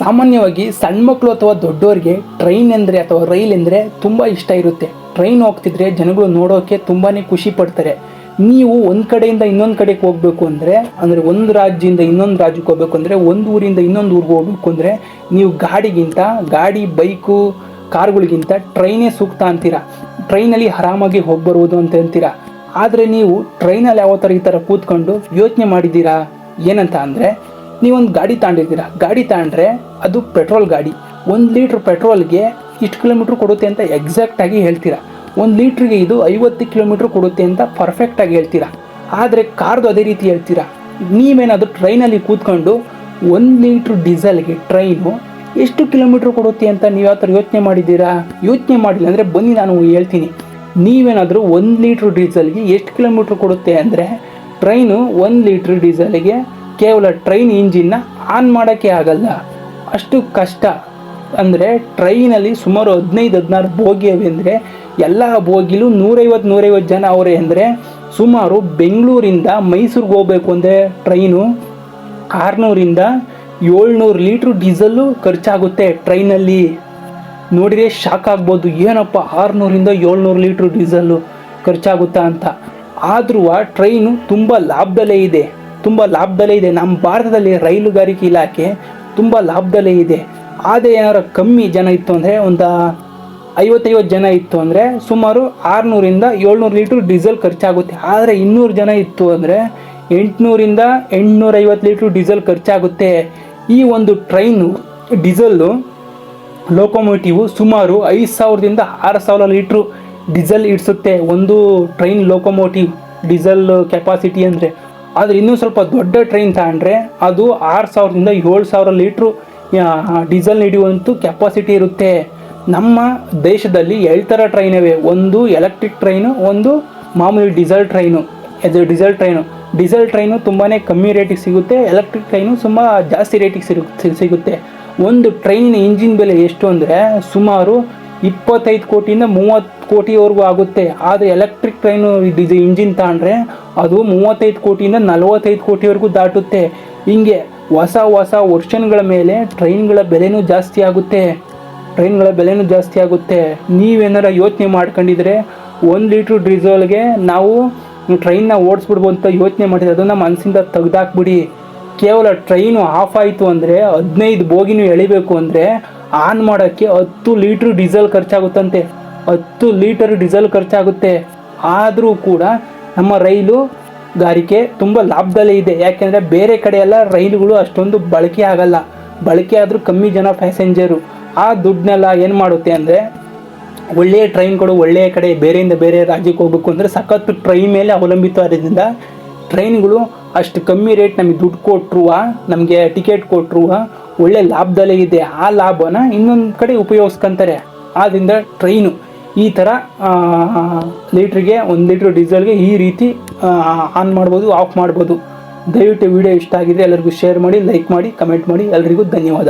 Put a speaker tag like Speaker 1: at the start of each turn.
Speaker 1: ಸಾಮಾನ್ಯವಾಗಿ ಸಣ್ಣ ಮಕ್ಕಳು ಅಥವಾ ದೊಡ್ಡವರಿಗೆ ಟ್ರೈನ್ ಅಂದರೆ ಅಥವಾ ರೈಲ್ ಎಂದರೆ ತುಂಬ ಇಷ್ಟ ಇರುತ್ತೆ. ಟ್ರೈನ್ ಹೋಗ್ತಿದ್ರೆ ಜನಗಳು ನೋಡೋಕ್ಕೆ ತುಂಬಾ ಖುಷಿ ಪಡ್ತಾರೆ. ನೀವು ಒಂದು ಕಡೆಯಿಂದ ಇನ್ನೊಂದು ಕಡೆಗೆ ಹೋಗಬೇಕು ಅಂದರೆ ಅಂದರೆ ಒಂದು ರಾಜ್ಯದಿಂದ ಇನ್ನೊಂದು ರಾಜ್ಯಕ್ಕೆ ಹೋಗ್ಬೇಕು ಅಂದರೆ, ಒಂದು ಊರಿಂದ ಇನ್ನೊಂದು ಊರಿಗೆ ಹೋಗ್ಬೇಕು ಅಂದರೆ, ನೀವು ಗಾಡಿಗಿಂತ ಗಾಡಿ, ಬೈಕು, ಕಾರ್ಗಳಿಗಿಂತ ಟ್ರೈನೇ ಸೂಕ್ತ ಅಂತೀರ. ಟ್ರೈನಲ್ಲಿ ಆರಾಮಾಗಿ ಹೋಗಿ ಬರುವುದು ಅಂತ ಅಂತೀರ. ಆದರೆ ನೀವು ಟ್ರೈನಲ್ಲಿ ಯಾವ ಥರ ಈ ಥರ ಕೂತ್ಕೊಂಡು ಯೋಚನೆ ಮಾಡಿದ್ದೀರಾ? ಏನಂತ ಅಂದರೆ ನೀವೊಂದು ಗಾಡಿ ತಗೊಂಡಿರ್ತೀರ ಗಾಡಿ ತಗೊಂಡ್ರೆ ಅದು ಪೆಟ್ರೋಲ್ ಗಾಡಿ. ಒಂದು ಲೀಟ್ರ್ ಪೆಟ್ರೋಲ್ಗೆ ಇಷ್ಟು ಕಿಲೋಮೀಟ್ರ್ ಕೊಡುತ್ತೆ ಅಂತ ಎಕ್ಸಾಕ್ಟಾಗಿ ಹೇಳ್ತೀರಾ? ಒಂದು ಲೀಟ್ರಿಗೆ ಇದು ಐವತ್ತು ಕಿಲೋಮೀಟ್ರ್ ಕೊಡುತ್ತೆ ಅಂತ ಪರ್ಫೆಕ್ಟಾಗಿ ಹೇಳ್ತೀರಾ? ಆದರೆ ಕಾರ್ದು ಅದೇ ರೀತಿ ಹೇಳ್ತೀರಾ? ನೀವೇನಾದರೂ ಟ್ರೈನಲ್ಲಿ ಕೂತ್ಕೊಂಡು ಒಂದು ಲೀಟ್ರ್ ಡೀಸೆಲ್ಗೆ ಟ್ರೈನು ಎಷ್ಟು ಕಿಲೋಮೀಟ್ರ್ ಕೊಡುತ್ತೆ ಅಂತ ನೀವು ಯಾವ ಥರ ಯೋಚನೆ ಮಾಡಿದ್ದೀರಾ? ಯೋಚನೆ ಮಾಡಿಲ್ಲ ಅಂದರೆ ಬನ್ನಿ ನಾನು ಹೇಳ್ತೀನಿ. ನೀವೇನಾದರೂ ಒಂದು ಲೀಟ್ರ್ ಡೀಸೆಲ್ಗೆ ಎಷ್ಟು ಕಿಲೋಮೀಟ್ರ್ ಕೊಡುತ್ತೆ ಅಂದರೆ ಟ್ರೈನು ಒಂದು ಲೀಟ್ರ್ ಡೀಸೆಲ್ಗೆ ಕೇವಲ ಟ್ರೈನ್ ಇಂಜಿನ್ನ ಆನ್ ಮಾಡೋಕ್ಕೆ ಆಗಲ್ಲ. ಅಷ್ಟು ಕಷ್ಟ. ಅಂದರೆ ಟ್ರೈನಲ್ಲಿ ಸುಮಾರು ಹದಿನೈದು, ಹದಿನಾರು ಬೋಗಿ ಅವೆ ಅಂದರೆ ಎಲ್ಲ ಬೋಗಿಲು ನೂರೈವತ್ತು ನೂರೈವತ್ತು ಜನ ಅವರೇ ಅಂದರೆ ಸುಮಾರು ಬೆಂಗಳೂರಿಂದ ಮೈಸೂರಿಗೆ ಹೋಗಬೇಕು ಅಂದರೆ ಟ್ರೈನು ಆರುನೂರಿಂದ ಏಳ್ನೂರು ಲೀಟ್ರ್ ಡೀಸಲ್ಲು ಖರ್ಚಾಗುತ್ತೆ ಟ್ರೈನಲ್ಲಿ ನೋಡಿದರೆ ಶಾಕ್ ಆಗ್ಬೋದು. ಏನಪ್ಪ ಆರುನೂರಿಂದ ಏಳ್ನೂರು ಲೀಟ್ರ್ ಡೀಸಲ್ಲು ಖರ್ಚಾಗುತ್ತಾ ಅಂತ. ಆದರೂ ಆ ಟ್ರೈನು ತುಂಬ ಲಾಭದಲ್ಲೇ ಇದೆ. ತುಂಬ ಲಾಭದಲ್ಲೇ ಇದೆ. ನಮ್ಮ ಭಾರತದಲ್ಲಿ ರೈಲುಗಾರಿಕೆ ಇಲಾಖೆ ತುಂಬ ಲಾಭದಲ್ಲೇ ಇದೆ. ಆದರೆ ಏನಾರು ಕಮ್ಮಿ ಜನ ಇತ್ತು ಅಂದರೆ ಒಂದು ಐವತ್ತೈವತ್ತು ಜನ ಇತ್ತು ಅಂದರೆ ಸುಮಾರು ಆರುನೂರಿಂದ ಏಳ್ನೂರು ಲೀಟ್ರ್ ಡೀಸೆಲ್ ಖರ್ಚಾಗುತ್ತೆ. ಆದರೆ ಇನ್ನೂರು ಜನ ಇತ್ತು ಅಂದರೆ ಎಂಟುನೂರಿಂದ ಎಂಟುನೂರೈವತ್ತು ಲೀಟ್ರ್ ಡೀಸೆಲ್ ಖರ್ಚಾಗುತ್ತೆ. ಈ ಒಂದು ಟ್ರೈನು, ಡೀಸೆಲ್ಲು, ಲೋಕೋಮೋಟಿವು ಸುಮಾರು ಐದು ಸಾವಿರದಿಂದ ಆರು ಸಾವಿರ ಲೀಟ್ರು ಡೀಸೆಲ್ ಇಡಿಸುತ್ತೆ. ಒಂದು ಟ್ರೈನ್ ಲೋಕೋಮೋಟಿವ್, ಡೀಸೆಲ್ ಕೆಪಾಸಿಟಿ ಅಂದರೆ ಆದರೆ ಇನ್ನೂ ಸ್ವಲ್ಪ ದೊಡ್ಡ ಟ್ರೈನ್ ತಗೊಂಡ್ರೆ ಅದು ಆರು ಸಾವಿರದಿಂದ ಏಳು ಸಾವಿರ ಲೀಟ್ರು ಡೀಸೆಲ್ ಹಿಡಿಯುವಂಥ ಕೆಪಾಸಿಟಿ ಇರುತ್ತೆ. ನಮ್ಮ ದೇಶದಲ್ಲಿ ಎರಡು ಥರ ಟ್ರೈನ್ ಇವೆ? ಒಂದು ಎಲೆಕ್ಟ್ರಿಕ್ ಟ್ರೈನು ಒಂದು ಮಾಮೂಲಿ ಡೀಸೆಲ್ ಟ್ರೈನು ಇದು ಡೀಸೆಲ್ ಟ್ರೈನು ಡೀಸೆಲ್ ಟ್ರೈನು ತುಂಬಾ ಕಮ್ಮಿ ರೇಟಿಗೆ ಸಿಗುತ್ತೆ ಎಲೆಕ್ಟ್ರಿಕ್ ಟ್ರೈನು ತುಂಬ ಜಾಸ್ತಿ ರೇಟಿಗೆ ಸಿಗು ಸಿಗುತ್ತೆ. ಒಂದು ಟ್ರೈನಿನ ಇಂಜಿನ್ ಬೆಲೆ ಎಷ್ಟು ಅಂದರೆ ಸುಮಾರು ಇಪ್ಪತ್ತೈದು ಕೋಟಿಯಿಂದ ಮೂವತ್ತು ಕೋಟಿವರೆಗೂ ಆಗುತ್ತೆ. ಆದರೆ ಎಲೆಕ್ಟ್ರಿಕ್ ಟ್ರೈನು ಇದು ಇಂಜಿನ್ ತಗೊಂಡ್ರೆ ಅದು ಮೂವತ್ತೈದು ಕೋಟಿಯಿಂದ ನಲವತ್ತೈದು ಕೋಟಿವರೆಗೂ ದಾಟುತ್ತೆ. ಹಿಂಗೆ ಹೊಸ ಹೊಸ ವರ್ಷನ್ಗಳ ಮೇಲೆ ಟ್ರೈನ್ಗಳ ಬೆಲೆನೂ ಜಾಸ್ತಿ ಆಗುತ್ತೆ. ಟ್ರೈನ್ಗಳ ಬೆಲೆನೂ ಜಾಸ್ತಿ ಆಗುತ್ತೆ. ನೀವೇನಾರ ಯೋಚನೆ ಮಾಡ್ಕೊಂಡಿದ್ರೆ ಒಂದು ಲೀಟ್ರ್ ಡೀಸೆಲ್ಗೆ ನಾವು ಟ್ರೈನ್ನ ಓಡಿಸ್ಬಿಡ್ಬೋದು ಅಂತ ಯೋಚನೆ ಮಾಡಿದ್ರೆ ಅದನ್ನು ಮನಸ್ಸಿಂದ ತೆಗ್ದಾಕ್ಬಿಡಿ. ಕೇವಲ ಟ್ರೈನು ಆಫ್ ಆಯಿತು ಅಂದರೆ ಹದಿನೈದು ಬೋಗಿನೂ ಎಳಿಬೇಕು ಅಂದರೆ ಆನ್ ಮಾಡೋಕ್ಕೆ ಹತ್ತು ಲೀಟ್ರ್ ಡೀಸೆಲ್ ಖರ್ಚಾಗುತ್ತಂತೆ. ಹತ್ತು ಲೀಟರ್ ಡೀಸೆಲ್ ಖರ್ಚಾಗುತ್ತೆ. ಆದರೂ ಕೂಡ ನಮ್ಮ ರೈಲು ಗಾರಿಕೆ ತುಂಬ ಲಾಭದಲ್ಲೇ ಇದೆ. ಯಾಕೆಂದರೆ ಬೇರೆ ಕಡೆ ಎಲ್ಲ ರೈಲುಗಳು ಅಷ್ಟೊಂದು ಬಳಕೆ ಆಗಲ್ಲ. ಬಳಕೆ ಆದರೂ ಕಮ್ಮಿ ಜನ ಪ್ಯಾಸೆಂಜರು ಆ ದುಡ್ಡನ್ನೆಲ್ಲ ಏನು ಮಾಡುತ್ತೆ ಅಂದರೆ ಒಳ್ಳೆಯ ಟ್ರೈನ್ಗಳು ಒಳ್ಳೆಯ ಕಡೆ ಬೇರೆಯಿಂದ ಬೇರೆ ರಾಜ್ಯಕ್ಕೆ ಹೋಗ್ಬೇಕು ಅಂದರೆ ಸಖತ್ತು ಟ್ರೈನ್ ಮೇಲೆ ಅವಲಂಬಿತವಾದ್ರಿಂದ ಟ್ರೈನ್ಗಳು ಅಷ್ಟು ಕಮ್ಮಿ ರೇಟ್ ನಮಗೆ ದುಡ್ಡು ಕೊಟ್ಟರು ನಮಗೆ ಟಿಕೆಟ್ ಕೊಟ್ಟರು ಒಳ್ಳೆ ಲಾಭದಲ್ಲೇ ಇದೆ. ಆ ಲಾಭನ ಇನ್ನೊಂದು ಕಡೆ ಉಪಯೋಗಿಸ್ಕೊಂತಾರೆ. ಆದ್ದರಿಂದ ಟ್ರೈನು ಈ ಥರ ಲೀಟ್ರಿಗೆ ಒಂದು ಲೀಟ್ರ್ ಡೀಸೆಲ್ಗೆ ಈ ರೀತಿ ಆನ್ ಮಾಡ್ಬೋದು ಆಫ್ ಮಾಡ್ಬೋದು. ದಯವಿಟ್ಟು ವಿಡಿಯೋ ಇಷ್ಟ ಆಗಿದೆ ಎಲ್ಲರಿಗೂ ಶೇರ್ ಮಾಡಿ, ಲೈಕ್ ಮಾಡಿ, ಕಮೆಂಟ್ ಮಾಡಿ. ಎಲ್ರಿಗೂ ಧನ್ಯವಾದ.